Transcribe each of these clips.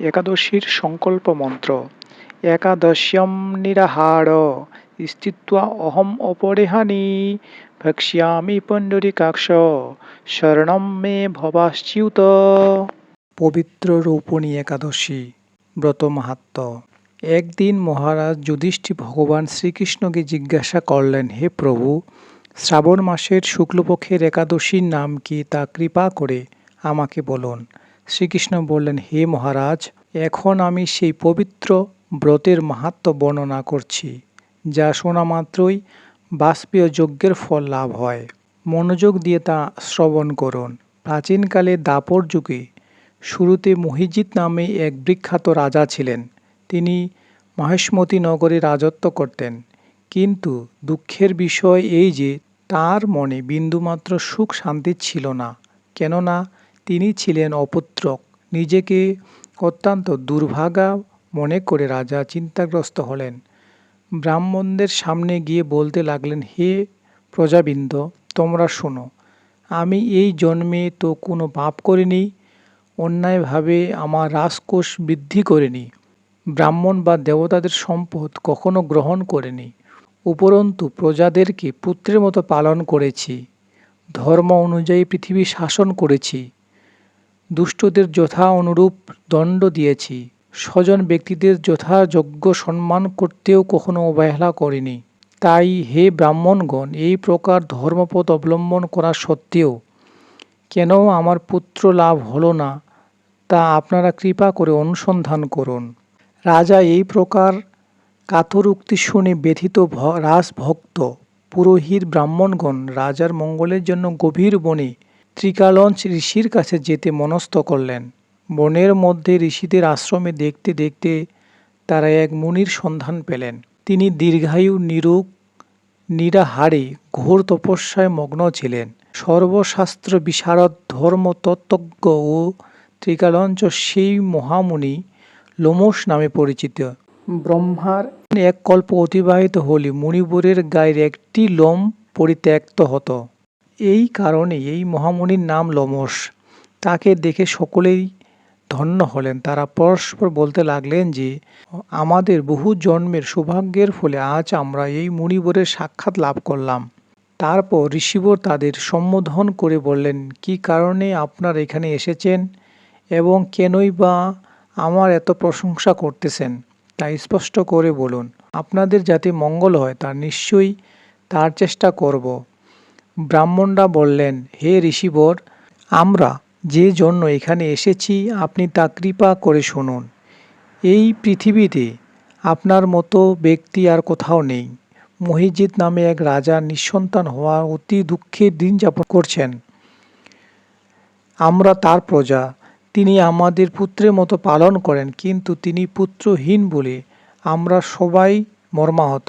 একাদশীর সংকল্প মন্ত্র। একাদশ্যম নিরাহার। স্থিত্বা অহম অপরিহানি। ভক্ষ্যামি পণ্ডরিকাক্ষ। শরণম মে ভবাশ্চিউত। পবিত্র রৌপণী একাদশী। ব্রত মাহাত্ম। একদিন মহারাজ যুধিষ্ঠি ভগবান শ্রীকৃষ্ণকে জিজ্ঞাসা করলেন, হে প্রভু, শ্রাবণ মাসের শুক্লপক্ষের একাদশীর নাম কি তা কৃপা করে আমাকে বলুন। শ্রীকৃষ্ণ বললেন, হে মহারাজ, এখন আমি সেই পবিত্র ব্রতের মাহাত্ম বর্ণনা করছি, যা শোনা মাত্রই বাষ্পীয় যজ্ঞের ফল লাভ হয়। মনোযোগ দিয়ে তা শ্রবণ করুন। প্রাচীনকালে দাপর যুগে শুরুতে মহিজিৎ নামে এক বিখ্যাত রাজা ছিলেন। তিনি মহেশমতি নগরে রাজত্ব করতেন। কিন্তু দুঃখের বিষয় এই যে, তার মনে বিন্দুমাত্র সুখ শান্তি ছিল না। কেননা তিনি ছিলেন অপুত্রক। নিজেকে অত্যন্ত দুর্ভাগা মনে করে রাজা চিন্তাগ্রস্ত হলেন। ব্রাহ্মণদের সামনে গিয়ে বলতে লাগলেন, হে প্রজাবৃন্দ, তোমরা শোনো, আমি এই জন্মে তো কোনো পাপ করিনি, অন্যায়ভাবে আমার রাজকোষ বৃদ্ধি করিনি, ব্রাহ্মণ বা দেবতাদের সম্পদ কখনো গ্রহণ করিনি, উপরন্তু প্রজাদেরকে পুত্রের মতো পালন করেছি, ধর্ম অনুযায়ী পৃথিবী শাসন করেছি দুষ্টদের যথা অনুরূপ দণ্ড দিয়েছি। স্বজন ব্যক্তিদের যথাযোগ্য সম্মান করতেও কখনো অবহেলা করিনি। তাই হে ব্রাহ্মণগণ, এই প্রকার ধর্মপথ অবলম্বন করা সত্ত্বেও কেন আমার পুত্র লাভ হলো না, তা আপনারা কৃপা করে অনুসন্ধান করুন। রাজা এই প্রকার কাতর উক্তি শুনে ব্যথিত রাজভক্ত, পুরোহিত ব্রাহ্মণগণ রাজার মঙ্গলের জন্য গভীর বনে ত্রিকালঞ্চ ঋষির কাছে যেতে মনস্থ করলেন। বনের মধ্যে ঋষিদের আশ্রমে দেখতে দেখতে তারা এক মুনির সন্ধান পেলেন। তিনি দীর্ঘায়ু নিরুক নিরাহারে, ঘোর তপস্যায় মগ্ন ছিলেন। সর্বশাস্ত্র বিশারদ, ধর্মতত্ত্বজ্ঞ ও ত্রিকালঞ্চ সেই মহামুনি লোমস নামে পরিচিত। ব্রহ্মার এক কল্প অতিবাহিত হলে মুনিবরের গায়ের একটি লোম পরিত্যক্ত হতো। এই কারণে এই মহামুনির নাম লোমস তাকে দেখে সকলেই ধন্য হলেন। তারা পরস্পর বলতে লাগলেন যে, আমাদের বহু জন্মের সৌভাগ্যের ফলে আজ আমরা এই মুনিবরের সাক্ষাৎ লাভ করলাম। তারপর ঋষিবর তাদের সম্বোধন করে বললেন, কি কারণে আপনার এখানে এসেছেন এবং কেনই বা আমার এত প্রশংসা করতেছেন? তা স্পষ্ট করে বলুন, আপনাদের যাতে মঙ্গল হয়, তা নিশ্চয়ই তার চেষ্টা করব। ব্রাহ্মণরা বললেন, হে ঋষিবর, আমরা যে জন্য এখানে এসেছি, আপনি তা কৃপা করে শুনুন। এই পৃথিবীতে আপনার মতো ব্যক্তি আর কোথাও নেই। মহিজিৎ নামে এক রাজা নিঃসন্তান হওয়া অতি দুঃখের দিন যাপন করছেন। আমরা তার প্রজা, তিনি আমাদের পুত্রের মতো পালন করেন, কিন্তু তিনি পুত্রহীন বলে আমরা সবাই মর্মাহত।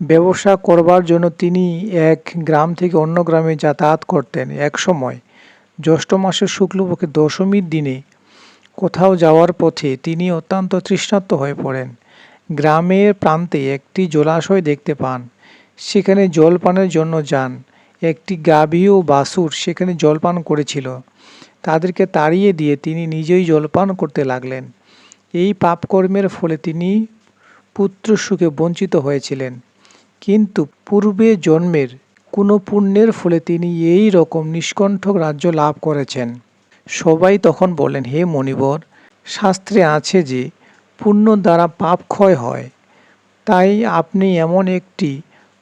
ব্যবসা করবার জন্য তিনি এক গ্রাম থেকে অন্য গ্রামে যাতায়াত করতেন এক সময়। জ্যৈষ্ঠ মাসের শুক্লপক্ষে দশমীর দিনে কোথাও যাওয়ার পথে তিনি অত্যন্ত তৃষ্ণার্ত হয়ে পড়েন। গ্রামের প্রান্তে একটি জলাশয় দেখতে পান। সেখানে জলপানের জন্য যান। একটি গাভী ও বাসুর সেখানে জলপান করেছিল। তাদেরকে তাড়িয়ে দিয়ে তিনি নিজেই জলপান করতে লাগলেন। এই পাপকর্মের ফলে তিনি পুত্র সুখে বঞ্চিত হয়েছিলেন। কিন্তু পূর্বে জন্মের কোনো পুণ্যের ফলে তিনি এই রকম নিষ্কণ্ঠক রাজ্য লাভ করেছেন। সবাই তখন বলেন হে মণিবর, শাস্ত্রে আছে যে, পুণ্য দ্বারা পাপ ক্ষয় হয়। তাই আপনি এমন একটি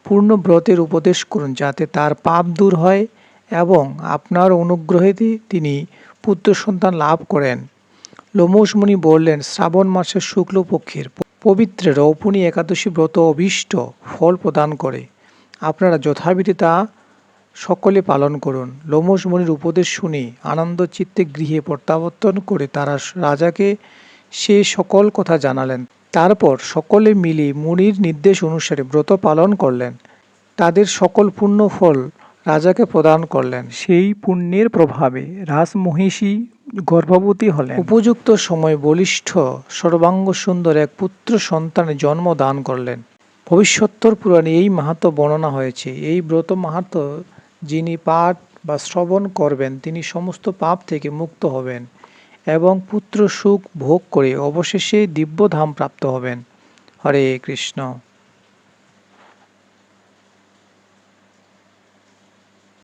পূর্ণ ব্রতের উপদেশ করুন যাতে তার পাপ দূর হয় এবং আপনার অনুগ্রহেতে তিনি পুত্র সন্তান লাভ করেন। লোমসমুনি বললেন, শ্রাবণ মাসের শুক্লপক্ষের পবিত্র রৌপণী একাদশী ব্রত অভীষ্ট ফল প্রদান করে। আপনারা যথাবিধি তা সকলে পালন করুন। লোমস মুনির উপদেশ শুনে আনন্দ চিত্তে গৃহে প্রত্যাবর্তন করে তারা রাজাকে সে সকল কথা জানালেন। তারপর সকলে মিলে মুনির নির্দেশ অনুসারে ব্রত পালন করলেন। তাদের সকল পুণ্য ফল রাজাকে প্রদান করলেন। সেই পুণ্যের প্রভাবে রাজমহিষী গর্ভবতী হলেন। উপযুক্ত সময় বলিষ্ঠ, সর্বাঙ্গ সুন্দর এক পুত্র সন্তানের জন্ম দান করলেন। ভবিষ্যত্তর পুরাণে এই মাহাত্ম বর্ণনা হয়েছে। এই ব্রত মাহাত্ম যিনি পাঠ বা শ্রবণ করবেন, তিনি সমস্ত পাপ থেকে মুক্ত হবেন এবং পুত্র সুখ ভোগ করে অবশেষে দিব্যধাম প্রাপ্ত হবেন। হরে কৃষ্ণ।